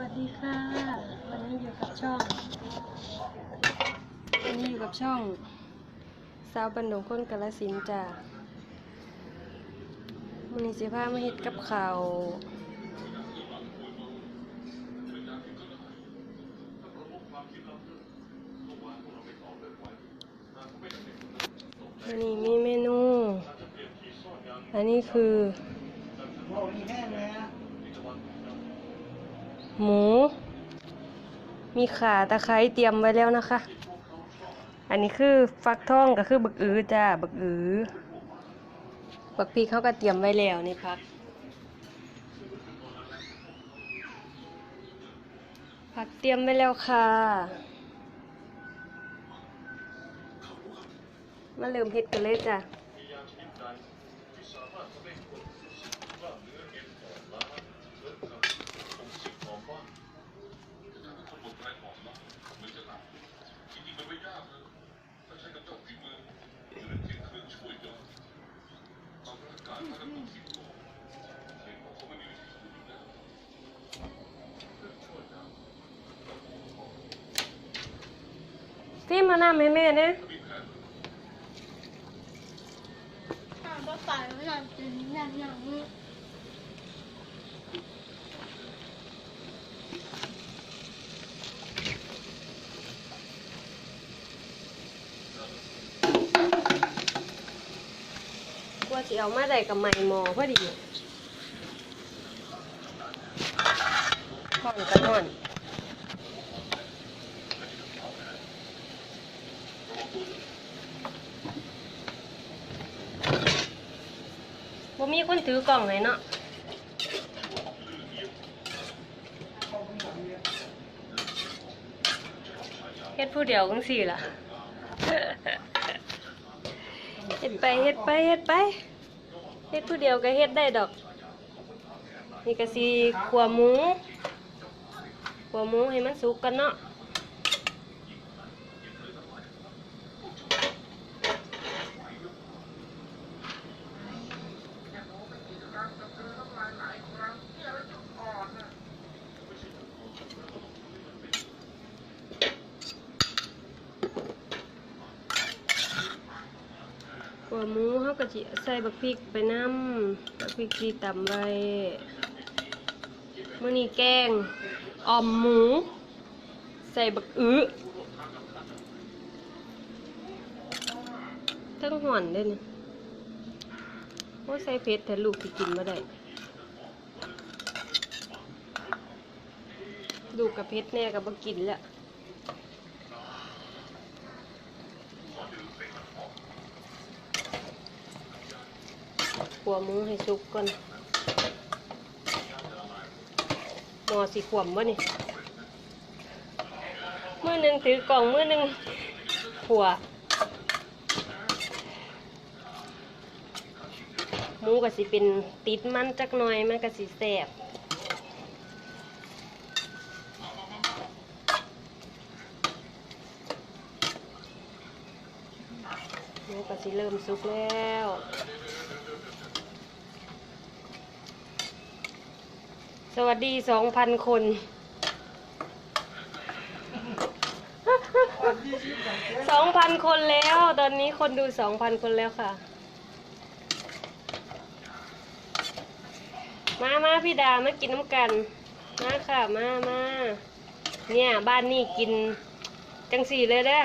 วัสดีค่ะ วันนี้อยู่กับช่อง วันนี้อยู่กับช่องสาวบันดงคนกาลสินจ้ะมันนี้สิพามาเฮ็ดกับข้าววันนี้มีเมนู อันนี้คือ หมู มีขาตะไคร้เตรียมไว้แล้วนะคะ อันนี้คือฟักทองก็คือบักอือจ้าบักอือบักพริกเขาก็เตรียมไว้แล้วนี่พักผักเตรียมไว้แล้วค่ะมาเริ่มเฮ็ดกันเลยจ้ะ ฟิล์มมาน้ำให้แม่เนี่ยอ่าป้าป๋าไม่นอนกินอย่างอย่างนี้กลัวสิเอามาได้กับใหม่หมอพอดีห่อนกันห่อน มีคนถือกล่องเลยเนาะเฮ็ดผู้เดียวจังสี่ล่ะเฮ็ดไปเฮ็ดไปเฮ็ดไปเฮ็ดผู้เดียวก็เฮ็ดได้ดอก นี่ก็สิขัวหมูขัวหมูให้มันสุกกันเนาะาก็สิใส่บักพริกไปน้ำบักพริกที่ตำไว้มื้อนี้แกงอ่อมหมู ใส่บักอื้อทั้งห่อนเด้นี่โอ้ยใส่เผ็ดแต่ลูกสิกินบ่ได้ ลูกกับเผ็ดแน่ก็บ่กินแล้ว ขัวหมูให้สุกก่อนหมอสีขวมวะนี่มือหนึ่งถือกล่องมือหนึ่งขัวหมูก็สิเป็นติดมันจักหน่อยมันก็สิแสบหมูก็สิเริ่มสุกแล้ว สวัสดีสองพันคน สองพันคนแล้ว ตอนนี้คนดูสองพันคนแล้วค่ะ มามาพี่ดามากินน้ำกัน มาค่ะ มามาเนี่ย บ้านนี่กิน จังสี่เลยเด้อ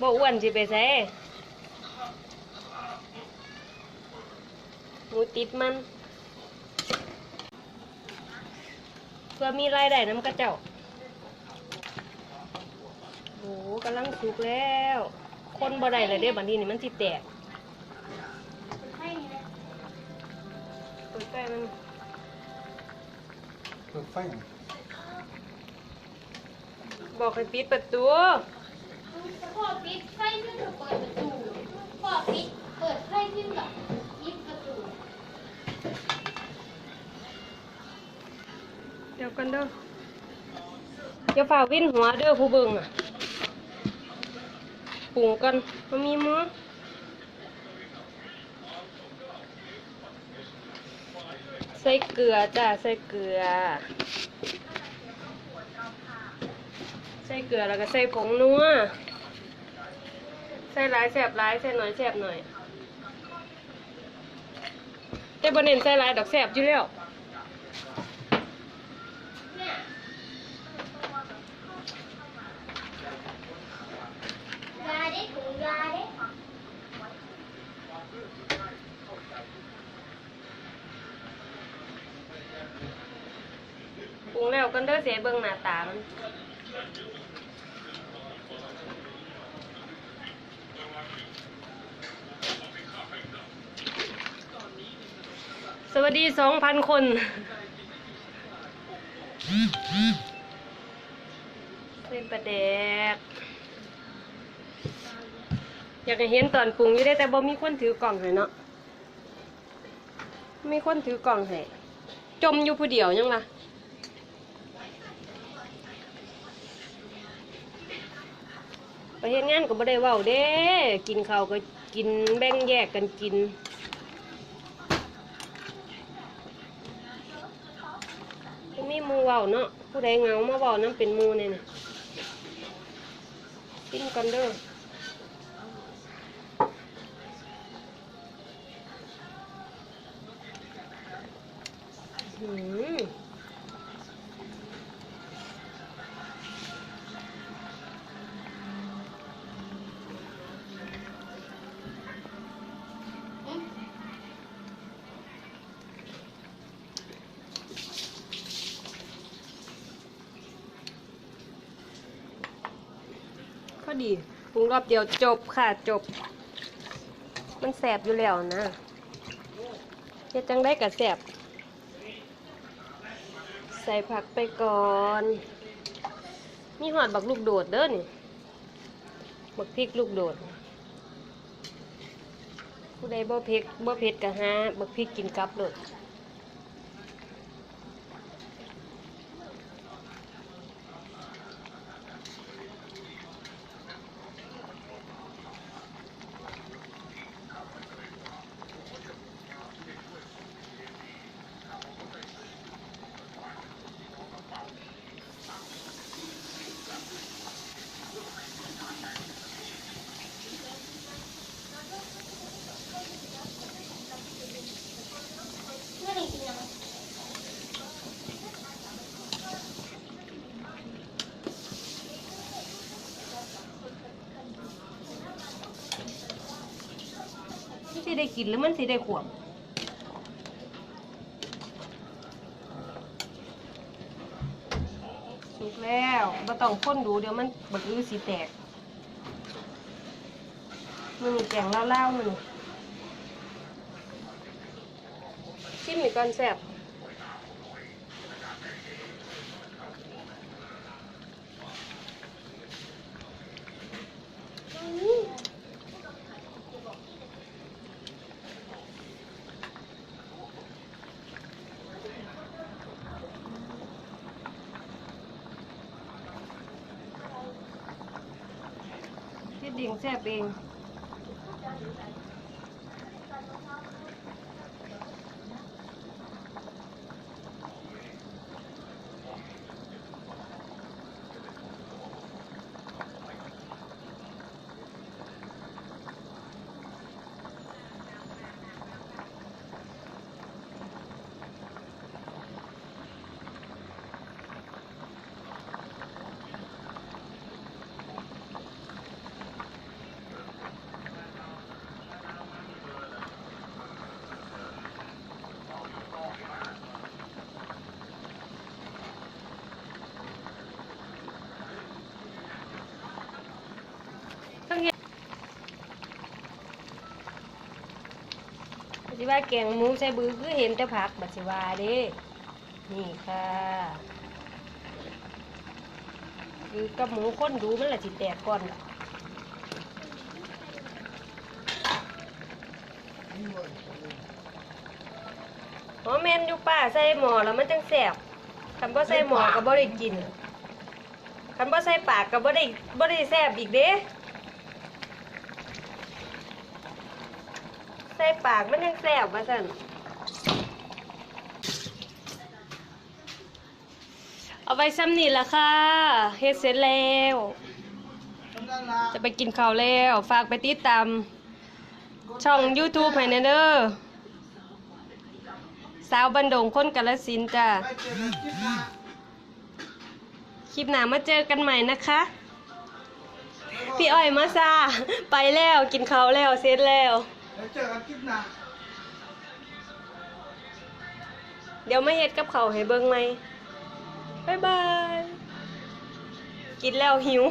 บ่อ้วนสิไปใส่หมูติดมัน เพื่อมีรายได้น้ำกระเจ้าโหกำลังสุกแล้ว คนบ่ได้เลยเด้บัดนี้นี่มันสิแตกให้นะเปิดใกล้มันเปิดไฟหน่อยบอกให้ปิดประตูพ่อปิดไฟขึ้นกับเปิดประตูพ่อปิดเปิดไฟขึ้นกับปิดประตู เดี๋ยว กันเด้ออย่าฝ่าวิ่นหัวเด้อผู้เบิ่งอะปรุงกันมันมีมือใส่เกลือจ้าใส่เกลือ ใส่เกลือแล้วก็ใส่ผงนัวใส่หลายแสบหลายใส่หน่อยแสบหน่อยแต่บ่เน้นใส่หลายดอกแสบอยู่แล้ว เนี่ยยาเด็กถุงยาเด็ก ปรุงแล้ว กันเด้อเสียเบิ่งหน้าตามันสวัสดีสองพันคนใส่ปลาแดกอยากเห็นตอนปรุงอยู่ได้แต่บ่มีคนถือกล่องให้เนาะมีคนถือกล่องให้จมอยู่ผู้เดียวยังล่ะ ไปเฮ็ดงานก็บ่ได้เว้าเด้ กินข้าวก็กินแบ่งแยกกันกิน มีมูเว้าเนาะผู้ใดเงามาเว้านํเป็นมูเนี่ยนะกินกันเด้อหืม ดีปรุงรอบเดียวจบค่ะจบ มันแสบอยู่แล้วนะเฮ็ดจังได้กับแสบ ใส่ผักไปก่อน มีหอดบักลูกโดดเด้อนี่บักพริกลูกโดด ผู้ใดบ่เผ็ดบ่เผ็ดก็หาบักพริกกินกับเลย เมื่อไหร่กินยัง มันสิ ได้กินหรือมันสิได้ขวบสุกแล้วมาต้องค้นดูเดี๋ยวมันบักอื้อสีแตกมันมีแกงเล่าๆมันชิมอีกก่อนแซ่บ เฮ็ดดิ่งแซ่บเอง ว่าแกงหมูใส่บือคือเห็นแต่ผักบัดสิว่าเด้นี่ค่ะคือกับหมูข้นดูมันละสิแตกก่อนล่ะอ๋อแม่นอยู่ป้าใส่หมอแล้วมันจังแซ่บคันบ่ใส่หมอก็บ่ได้กินคันบ่ใส่ปากก็บ่ได้บ่ได้แซ่บอีกเด้ ใส่ปากมันยังแซ่บว่าซั่นเอาไว้ซ้ำนี่ละค่ะเฮ็ดเสร็จแล้ว จะไปกินข้าวแล้ว ฝากไปติดตาม ช่อง YouTube ให้แน่เด้อสาวบันดงคนกาลสินจ้าไปเจอกันคลิปหนาคลิปหน้ามาเจอกันใหม่นะคะ พี่อ้อยมาซาไปแล้วกินข้าวแล้วเสร็จแล้ว เจอกันคลิปหน้าเดี๋ยวไม่เฮ็ดกับเขาวให้เบิ่งไหมบายบาย กินแล้วหิว